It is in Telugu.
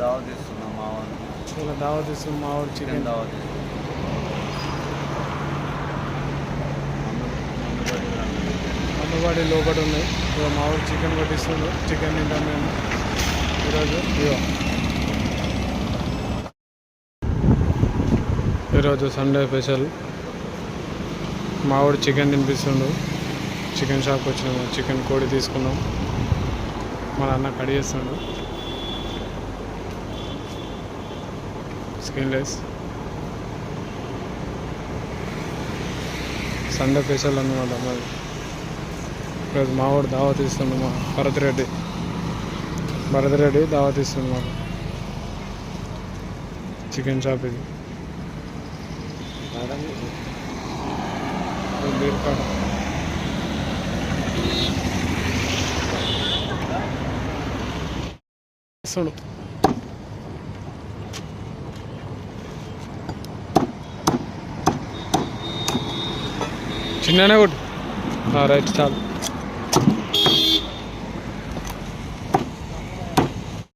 దావత్ ఇస్తున్నాం మా వాళ్ళు ఇలా దావత్ ఇస్తుంది మా వాడు చికెన్ రండి. అందుబాటి లోపల ఉన్నాయి ఇక మా వాడు చికెన్ పట్టిస్తుండు చికెన్ తింటాం మేము. ఈరోజు. ఇగో ఈరోజు సండే స్పెషల్ మా వాడు చికెన్ తినిపిస్తుండు చికెన్ షాప్కి వచ్చినాము. చికెన్ కోడి తీసుకున్నాం. మా అన్న కడి చేస్తుండు స్క్రీన్లెస్ లెస్. సండే స్పెషల్ అన్నమాట మరి ఈరోజు మావాడు దావత్ ఇస్తుండు మా భరత్ రెడ్డి. భరత్ రెడ్డి దావత్ ఇస్తుండు మాకు. చికెన్ షాప్ ఇది. బీర్కాడ ఇస్తుండు. చిన్ననే కొట్టు. రైట్ చాలు.